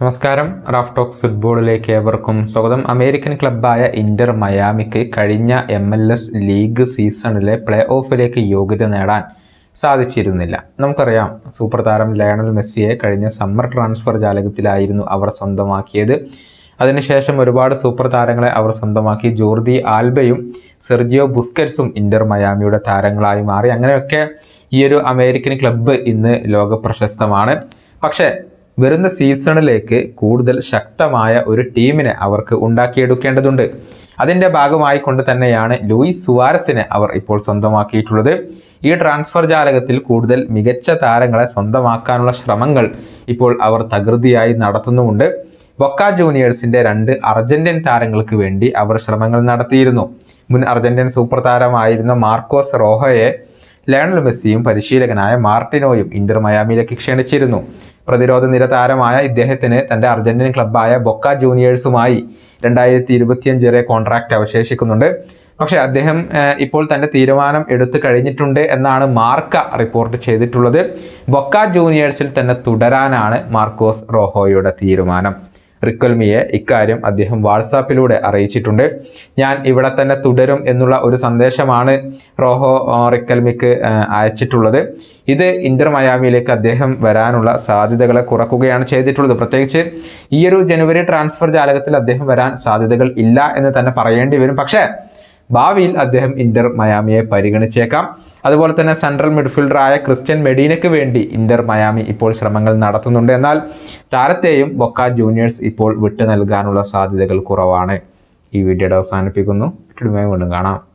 നമസ്കാരം. Raf talks ഫുട്ബോളിലേക്ക് ഏവർക്കും സ്വാഗതം. അമേരിക്കൻ ക്ലബ്ബായ ഇന്റർ മയാമിക്ക് കഴിഞ്ഞ എം എൽ എസ് ലീഗ് സീസണിലെ പ്ലേ ഓഫിലേക്ക് യോഗ്യത നേടാൻ സാധിച്ചിരുന്നില്ല. നമുക്കറിയാം സൂപ്പർ താരം ലയണൽ മെസ്സിയെ കഴിഞ്ഞ സമ്മർ ട്രാൻസ്ഫർ ജാലകത്തിലായിരുന്നു അവർ സ്വന്തമാക്കിയത്. അതിനുശേഷം ഒരുപാട് സൂപ്പർ താരങ്ങളെ അവർ സ്വന്തമാക്കി. ജോർദി ആൽബയും സെർജിയോ ബുസ്കറ്റ്സും ഇന്റർ മയാമിയുടെ താരങ്ങളായി മാറി. അങ്ങനെയൊക്കെ ഈ ഒരു അമേരിക്കൻ ക്ലബ്ബ് ഇന്ന് ലോക പ്രശസ്തമാണ് പക്ഷേ വരുന്ന സീസണിലേക്ക് കൂടുതൽ ശക്തമായ ഒരു ടീമിനെ അവർക്ക് ഉണ്ടാക്കിയെടുക്കേണ്ടതുണ്ട്. അതിന്റെ ഭാഗമായി കൊണ്ട് തന്നെയാണ് ലൂയിസ് സുവാരസിനെ അവർ ഇപ്പോൾ സ്വന്തമാക്കിയിട്ടുള്ളത്. ഈ ട്രാൻസ്ഫർ ജാലകത്തിൽ കൂടുതൽ മികച്ച താരങ്ങളെ സ്വന്തമാക്കാനുള്ള ശ്രമങ്ങൾ ഇപ്പോൾ അവർ തകൃതിയായി നടത്തുന്നുമുണ്ട്. ബൊക്ക ജൂനിയേഴ്സിന്റെ രണ്ട് അർജന്റീൻ താരങ്ങൾക്ക് വേണ്ടി അവർ ശ്രമങ്ങൾ നടത്തിയിരുന്നു. മുൻ അർജന്റീൻ സൂപ്പർ താരമായിരുന്ന മാർക്കോസ് റോഹയെ ലയണൽ മെസ്സിയും പരിശീലകനായ മാർട്ടിനോയും ഇന്റർ മയാമിയിലേക്ക് ക്ഷണിച്ചിരുന്നു. പ്രതിരോധ നിര താരമായ ഇദ്ദേഹത്തിന് തന്റെ അർജന്റീൻ ക്ലബ്ബായ ബൊക്ക ജൂനിയേഴ്സുമായി രണ്ടായിരത്തി ഇരുപത്തിയഞ്ച് വരെ കോൺട്രാക്റ്റ് അവശേഷിക്കുന്നുണ്ട്. പക്ഷേ അദ്ദേഹം ഇപ്പോൾ തന്റെ തീരുമാനം എടുത്തു കഴിഞ്ഞിട്ടുണ്ട് എന്നാണ് മാർക്ക റിപ്പോർട്ട് ചെയ്തിട്ടുള്ളത്. ബൊക്ക ജൂനിയേഴ്സിൽ തന്നെ തുടരാനാണ് മാർക്കോസ് റോഹോയുടെ തീരുമാനം. റിക്കൽമിയെ ഇക്കാര്യം അദ്ദേഹം വാട്സാപ്പിലൂടെ അറിയിച്ചിട്ടുണ്ട്. ഞാൻ ഇവിടെ തന്നെ തുടരും എന്നുള്ള ഒരു സന്ദേശമാണ് റോഹോ റിക്കൽമിക്ക് അയച്ചിട്ടുള്ളത്. ഇത് ഇന്റർ മയാമിയിലേക്ക് അദ്ദേഹം വരാനുള്ള സാധ്യതകളെ കുറക്കുകയാണ് ചെയ്തിട്ടുള്ളത്. പ്രത്യേകിച്ച് ഈയൊരു ജനുവരി ട്രാൻസ്ഫർ ജാലകത്തിൽ അദ്ദേഹം വരാൻ സാധ്യതകൾ ഇല്ല എന്ന് തന്നെ പറയേണ്ടി വരും. പക്ഷേ ഭാവിയിൽ അദ്ദേഹം ഇന്റർ മയാമിയെ പരിഗണിച്ചേക്കാം. അതുപോലെ തന്നെ സെൻട്രൽ മിഡ്ഫീൽഡറായ ക്രിസ്ത്യൻ മെഡീനയ്ക്ക് വേണ്ടി ഇന്റർ മയാമി ഇപ്പോൾ ശ്രമങ്ങൾ നടത്തുന്നുണ്ട്. എന്നാൽ താരത്തെയും ബൊക്ക ജൂനിയേഴ്സ് ഇപ്പോൾ വിട്ടു നൽകാനുള്ള സാധ്യതകൾ കുറവാണ്. ഈ വീഡിയോയുടെ അവസാനിപ്പിക്കുന്നു. വീണ്ടും കാണാം.